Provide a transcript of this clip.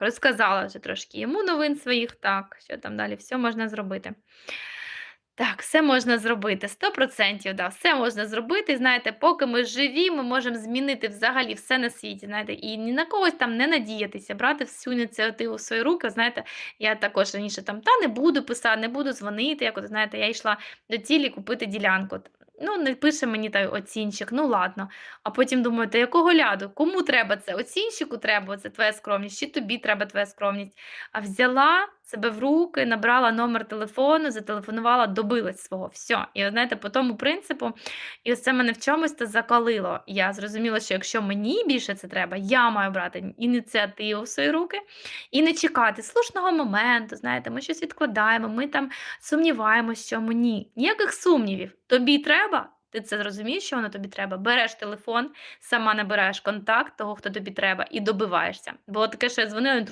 Розказала вже трошки йому новин своїх, так, що там далі все можна зробити. Так, все можна зробити, 100 %, да, все можна зробити. Знаєте, поки ми живі, ми можемо змінити взагалі все на світі, знаєте, і ні на когось там не надіятися, брати всю ініціативу в свої руки. Знаєте, я також раніше там: "Та не буду писати, не буду дзвонити", як от знаєте, я йшла до цілі купити ділянку. Ну, не пише мені той оцінщик, ну ладно. А потім думаю: "Та якого ляду? Кому треба це? Оцінщику треба це твоя скромність чи тобі треба твоя скромність?" А взяла себе в руки, набрала номер телефону, зателефонувала, добилась свого. Всьо. І знаєте, по тому принципу, і ось це мене в чомусь то закалило. Я зрозуміла, що якщо мені більше це треба, я маю брати ініціативу в свої руки і не чекати слушного моменту. Знаєте, ми щось відкладаємо, ми там сумніваємось в чому. Ні, ніяких сумнівів. Тобі треба, ти це зрозумієш, що воно тобі треба. Береш телефон, сама набираєш контакт того, хто тобі треба, і добиваєшся. Було таке, що я дзвонила, він